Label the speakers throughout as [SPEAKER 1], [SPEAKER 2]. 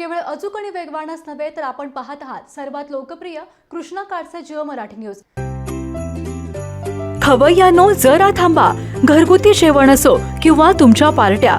[SPEAKER 1] केवळ अचूक आणि वेगवानच नव्हे तर आपण पाहत आहात सर्वात लोकप्रिय कृष्णा काडचे जिओ मराठी न्यूज.
[SPEAKER 2] खवय्यानो जरा थांबा. घरगुती जेवण असो किंवा तुमच्या पार्ट्या.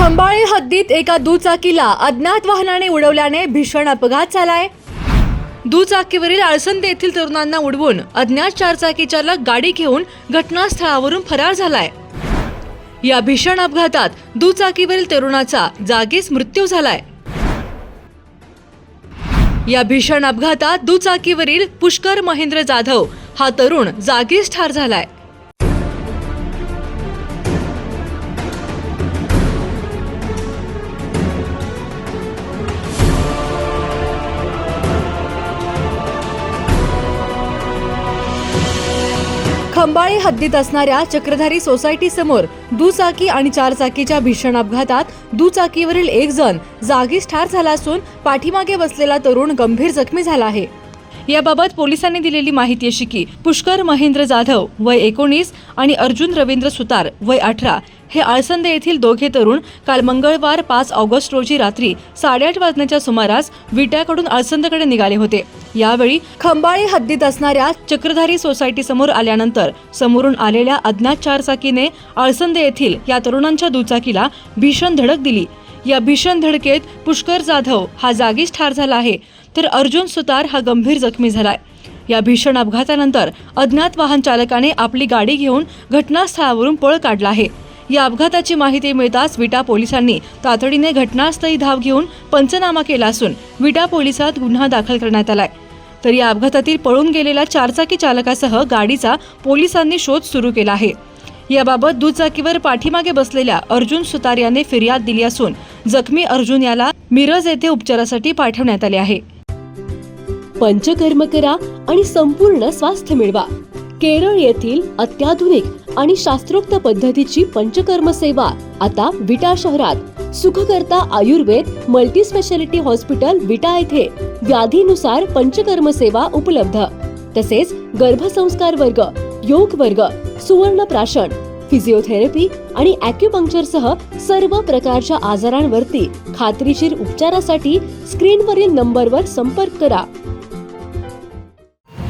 [SPEAKER 2] खंबाळे हद्दीत एका दुचाकीला अज्ञात वाहनाने उडवल्याने भीषण अपघात झालाय. दुचाकीवरील आळसंद येथील तरुणांना उडवून अज्ञात चारचाकी चालक गाडी घेऊन घटनास्थळावरून फरार झालाय. या भीषण अपघातात दुचाकीवरील तरुणाचा जागीच मृत्यू झालाय. या भीषण अपघातात दुचाकीवरील पुष्कर महेंद्र जाधव हा तरुण जागीच ठार झालाय. खंबाळे हद्दीत असणाऱ्या चक्रधारी सोसायटी समोर दुचाकी आणि चारचाकीच्या भीषण अपघातात दुचाकीवरील एक जण जागीच ठार झाला असून पाठीमागे बसलेला तरुण गंभीर जखमी झाला आहे. याबाबत पोलिसांनी दिलेली माहिती अशी की पुष्कर महेंद्र जाधव वय एकोणीस आणि अर्जुन रवींद्र सुतार वय अठरा हे आळसंदे येथील दोघे तरुण काल मंगळवार पाच ऑगस्ट रोजी रात्री साडेआठ वाजण्याच्या सुमारास विट्याकडून आळसंदकडे निघाले होते. यावेळी खंबाळी हद्दीत असणाऱ्या चक्रधारी सोसायटी समोर आल्यानंतर समोरून आलेल्या अज्ञात चारचाकीने आळसंदे येथील या तरुणांच्या दुचाकीला भीषण धडक दिली. या भीषण धडकेत पुष्कर जाधव हा जागीच ठार झाला आहे. तर अर्जुन सुतार हा गंभीर जखमी झालाय. या भीषण अपघातानंतर अज्ञात वाहन चालकाने आपली गाडी घेऊन घटनास्थळावरून पळ काढला आहे. या अपघाताची माहिती मिळताच विटा पोलिसांनी तातडीने घटनास्थळी धाव घेऊन पंचनामा केला असून विटा पोलिसात गुन्हा दाखल करण्यात आलाय. तर या अपघातातील पळून गेलेल्या चारचाकी चालकासह गाडीचा पोलिसांनी शोध सुरू केला आहे. याबाबत दुचाकीवर पाठीमागे बसलेल्या अर्जुन सुतार याने फिर्याद दिली असून जखमी अर्जुन याला मिरज येथे उपचारासाठी पाठवण्यात आले आहे.
[SPEAKER 3] पंचकर्म करा आणि संपूर्ण स्वास्थ्य मिळवा. केरळ येथील अत्याधुनिक आणि शास्त्रोक्त पद्धतीची पंचकर्म सेवा आता विटा शहरात. Sukhkarta Ayurved multi speciality hospital Vita येथे. व्याधीनुसार पंचकर्म सेवा उपलब्ध. तसेच गर्भसंस्कार वर्ग योग वर्ग सुवर्ण प्राशन फिजिओथेरपी आणि अॅक्युपंक्चरसह सर्व प्रकारच्या आजारांवरती खात्रीशीर उपचारासाठी स्क्रीनवरील नंबरवर संपर्क करा.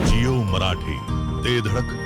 [SPEAKER 4] जिओ मराठी ते धडक.